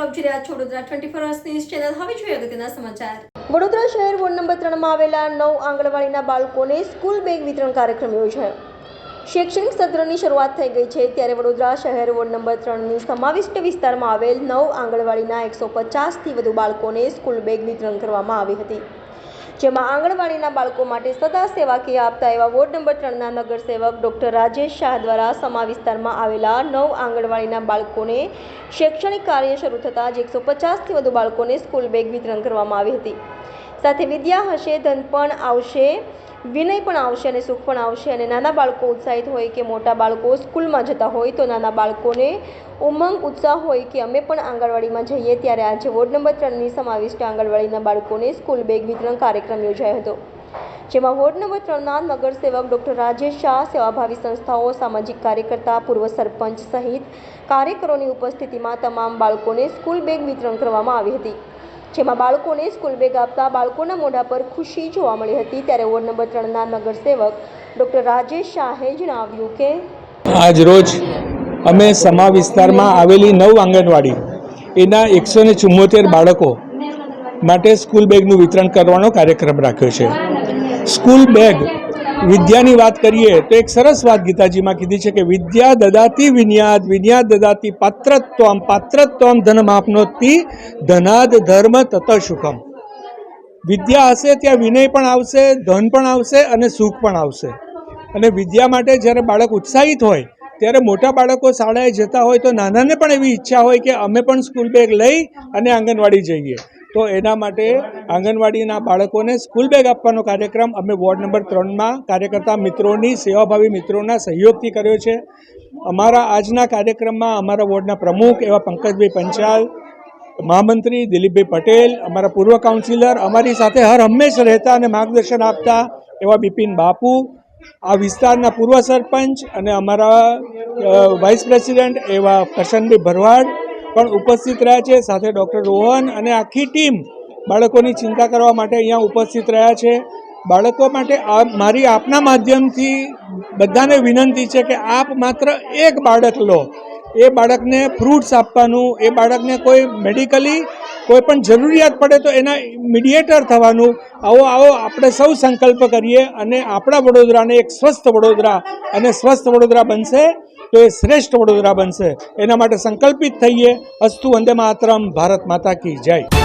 Vadodara twenty four hours news channel હવે જોઈએ અગત્યના સમાચાર. વડોદરા શહેર વોર્ડ નંબર ત્રણમાં આવેલા નવ આંગણવાડીના બાળકોને સ્કૂલ બેગ વિતરણ કાર્યક્રમ યોજાયો. શૈક્ષણિક સત્રની શરૂઆત થઈ ગઈ છે ત્યારે વડોદરા શહેર વોર્ડ નંબર ત્રણની સમાવિષ્ટ વિસ્તારમાં આવેલ નવ આંગણવાડીના એકસો પચાસથી વધુ બાળકોને સ્કૂલ બેગ વિતરણ કરવામાં આવી હતી. જેમાં આંગણવાડીના બાળકો માટે સદા સેવાકીય આપતા એવા વોર્ડ નંબર ત્રણના નગરસેવક ડૉક્ટર રાજેશ શાહ દ્વારા સમા વિસ્તારમાં આવેલા નવ આંગણવાડીના બાળકોને શૈક્ષણિક કાર્ય શરૂ થતાં જ એકસો પચાસથી વધુ બાળકોને સ્કૂલ બેગ વિતરણ કરવામાં આવી હતી. સાથે વિદ્યા હશે, ધન પણ આવશે, વિનય પણ આવશે અને સુખ પણ આવશે અને નાના બાળકો ઉત્સાહિત હોય કે મોટા બાળકો સ્કૂલમાં જતા હોય તો નાના બાળકોને ઉમંગ, ઉત્સાહ હોય કે અમે પણ આંગણવાડીમાં જઈએ ત્યારે આજે વોર્ડ નંબર ત્રણની સમાવિષ્ટ આંગણવાડીના બાળકોને સ્કૂલ બેગ વિતરણ કાર્યક્રમ યોજાયો હતો. જેમાં વોર્ડ નંબર ત્રણના નગરસેવક ડૉક્ટર રાજેશ શાહ, સેવાભાવી સંસ્થાઓ, સામાજિક કાર્યકર્તા, પૂર્વ સરપંચ સહિત કાર્યકરોની ઉપસ્થિતિમાં તમામ બાળકોને સ્કૂલ બેગ વિતરણ કરવામાં આવી હતી. જેમાં બાળકોને સ્કૂલ બેગ આપતા બાળકોના મોઢા પર ખુશી જોવા મળી હતી. ત્યારે વોર્ડ નંબર ત્રણના નગરસેવક ડૉક્ટર રાજેશ શાહે જણાવ્યું કે, આજ રોજ અમે સમા વિસ્તારમાં આવેલી નવ આંગણવાડી, એના એકસો ને ચુમ્મોતેર બાળકો માટે સ્કૂલ બેગનું વિતરણ કરવાનો કાર્યક્રમ રાખ્યો છે. School bag. વિદ્યાની વાત કરીએ તો એક સરસ વાત ગીતાજીમાં કીધી છે કે વિદ્યા દદાતી વિન્યાદ વિન્યાદ દદાતી પાત્રત્વમ પાત્રત્વમ ધનમાપનોતી, ધનાદ ધર્મ તત સુખમ વિદ્યા હશે ત્યાં વિનય પણ આવશે, ધન પણ આવશે અને સુખ પણ આવશે. અને વિદ્યા માટે જ્યારે બાળક ઉત્સાહિત હોય, ત્યારે મોટા બાળકો શાળાએ જતા હોય તો નાનાને પણ એવી ઈચ્છા હોય કે અમે પણ સ્કૂલ બેગ લઈ અને આંગણવાડી જઈએ. તો એના માટે આંગણવાડીના બાળકોને સ્કૂલ બેગ આપવાનો કાર્યક્રમ અમે વોર્ડ નંબર ત્રણમાં કાર્યકર્તા મિત્રોની, સેવાભાવી મિત્રોના સહયોગથી કર્યો છે. અમારા આજના કાર્યક્રમમાં અમારા વોર્ડના પ્રમુખ એવા પંકજભાઈ પંચાલ, મહામંત્રી દિલીપભાઈ પટેલ, અમારા પૂર્વ કાઉન્સિલર અમારી સાથે હર હંમેશ રહેતા અને માર્ગદર્શન આપતા એવા બિપિન બાપુ, આ વિસ્તારના પૂર્વ સરપંચ અને અમારા વાઇસ પ્રેસિડેન્ટ એવા કરશનભાઈ ભરવાડ પણ ઉપસ્થિત રહ્યા છે. સાથે ડૉક્ટર રોહન અને આખી ટીમ બાળકોની ચિંતા કરવા માટે અહીંયા ઉપસ્થિત રહ્યા છે. બાળકો માટે આ મારી આપના માધ્યમથી બધાને વિનંતી છે કે આપ માત્ર એક બાળક લો. એ બાળકને ફ્રૂટ્સ આપવાનું, એ બાળકને કોઈ મેડિકલી કોઈ પણ જરૂરિયાત પડે તો એના મીડિયેટર થવાનું. આવો આવો, આપણે સૌ સંકલ્પ કરીએ અને આપણા વડોદરાને એક સ્વસ્થ વડોદરા અને સ્વસ્થ વડોદરા બનશે તો એ શ્રેષ્ઠ વડોદરા બનશે. એના માટે સંકલ્પિત થઈએ. અસ્તુ વંદે માતરમ. ભારત માતા કી જય.